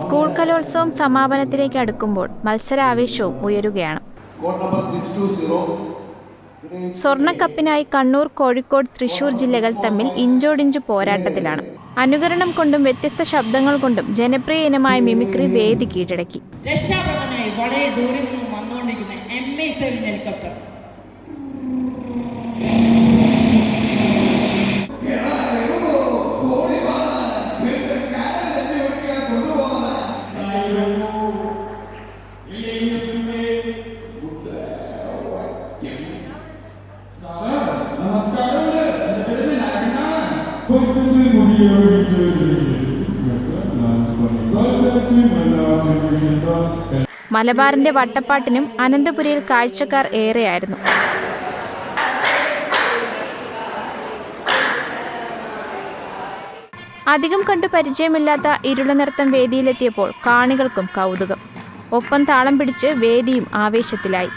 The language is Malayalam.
സ്കൂൾ കലോത്സവം സമാപനത്തിലേക്ക് അടുക്കുമ്പോൾ മത്സരാവേശവും ഉയരുകയാണ്. സ്വർണക്കപ്പിനായി കണ്ണൂർ കോഴിക്കോട് തൃശൂർ ജില്ലകൾ തമ്മിൽ ഇഞ്ചോടിഞ്ചു പോരാട്ടത്തിലാണ്. അനുകരണം കൊണ്ടും വ്യത്യസ്ത ശബ്ദങ്ങൾ കൊണ്ടും ജനപ്രിയ ഇനമായ മിമിക്രി വേദി കീഴടക്കി. രക്ഷാപ്രദനായി വളരെ ദൂരെ നിന്നും വന്നുകൊണ്ടിരിക്കുന്ന എം ഹെലികോപ്റ്റർ മുടിയോടിച്ച് നമസ്കാരം മലബാറിന്റെ വട്ടപ്പാട്ടിനും അനന്തപുരിയിൽ കാഴ്ചക്കാർ ഏറെയായിരുന്നു. അധികം കണ്ടു പരിചയമില്ലാത്ത ഇരുളനൃത്തം വേദിയിലെത്തിയപ്പോൾ കാണികൾക്കും കൗതുകം. ഒപ്പം താളം പിടിച്ച് വേദിയും ആവേശത്തിലായി.